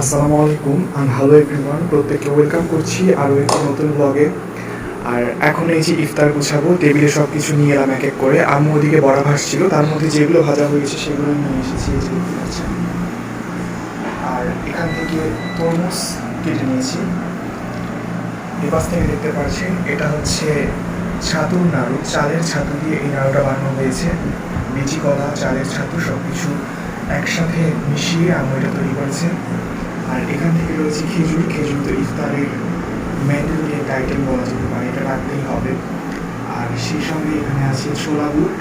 আসসালামু আলাইকুম আমি হ্যালো এভরিওয়ান প্রত্যেককে ওয়েলকাম করছি আরও একটি নতুন ব্লগে আর এখন এই যে ইফতার গুছাবো, টেবিলে সব কিছু নিয়ে এলাম এক এক করে। আম্মু ওদিকে বড়া ভাসছিল, তার মধ্যে যেগুলো ভাজা হয়ে গেছে সেগুলো নিয়ে এসেছি এই আর এখান থেকে তরমুজ কেটে নিয়েছি। এপাশ থেকে দেখতে পাচ্ছেন, এটা হচ্ছে ছাতুর নাড়ু, চালের ছাতু দিয়ে এই নাড়ুটা বানানো হয়েছে। বিচি কলা, চালের ছাতু সব কিছু একসাথে মিশিয়ে আম্মু এটা তৈরি করেছে। আর এখান থেকে রয়েছে খেজুর। খেজুর তো ইফতারের ম্যান্ডেটরি একটা আইটেম বলা যেতে পারে, এটা রাখতেই হবে। আর সেই সঙ্গে এখানে আছে ছোলা বুট,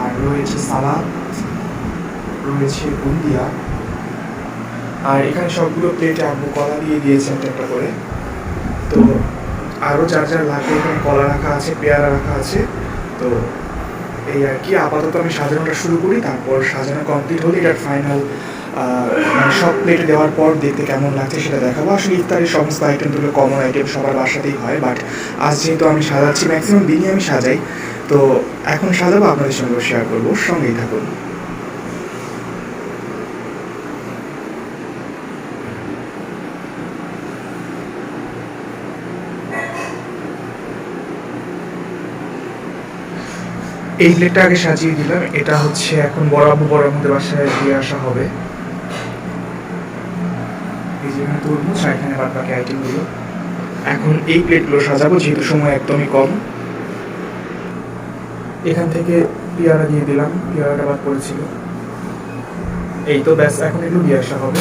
আর রয়েছে সালাদ, রয়েছে বুন্দিয়া। আর এখানে সবগুলো প্লেটে আম্মু কলা দিয়ে দিয়েছে একটা করে। তো আরও যার যার লাগবে এখানে কলা রাখা আছে, পেয়ারা রাখা আছে। তো এই আর কি, আপাতত আমি সাজানোটা শুরু করি, তারপর সাজানো কমপ্লিট হলে এটার ফাইনাল মানে সব প্লেটে দেওয়ার পর দেখতে কেমন লাগছে সেটা দেখাবো। আসলে ইফতারের সমস্ত আইটেমগুলো কমন আইটেম সবার বাসাতেই হয় বাট আজ যেহেতু আমি সাজাচ্ছি ম্যাক্সিমাম দিনই আমি সাজাই। তো এখন সাজাবো, আপনাদের সঙ্গে শেয়ার করব, সঙ্গেই থাকুন। এই প্লেটটা আগে সাজিয়ে দিলাম। এটা হচ্ছে এখন বড় আব্বু, বড় আমাদের বাসায় দিয়ে আসা হবে। এই এখানে এখানে এই প্লেটগুলো সাজাবো, যেহেতু সময় একদমই কম। এখান থেকে পেয়ারা দিয়ে দিলাম, পেয়ারাটা বাদ পড়েছিল। এই তো ব্যাস, এখন এগুলো দিয়ে আসা হবে।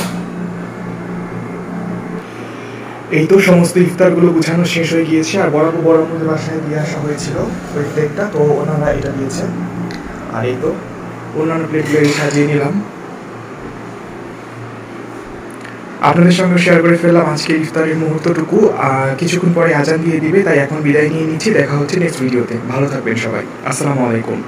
এই তো সমস্ত ইফতারগুলো গুছানো শেষ হয়ে গিয়েছে, আর বড় বড় বাসায় দিয়ে আসা হয়েছিল প্লেটটা তো ওনারা এটা দিয়েছে। আর এই তো অন্যান্য প্লেটগুলো সাজিয়ে নিলাম। আপনাদের সঙ্গে শেয়ার করে ফেললাম আজকে ইফতারের মুহূর্তটুকু, আর কিছুক্ষণ পরে আজান দিয়ে দিবে, তাই এখন বিদায় নিয়ে নিচ্ছি, দেখা হচ্ছে নেক্সট ভিডিওতে ভালো থাকবেন সবাই। আসসালামু আলাইকুম।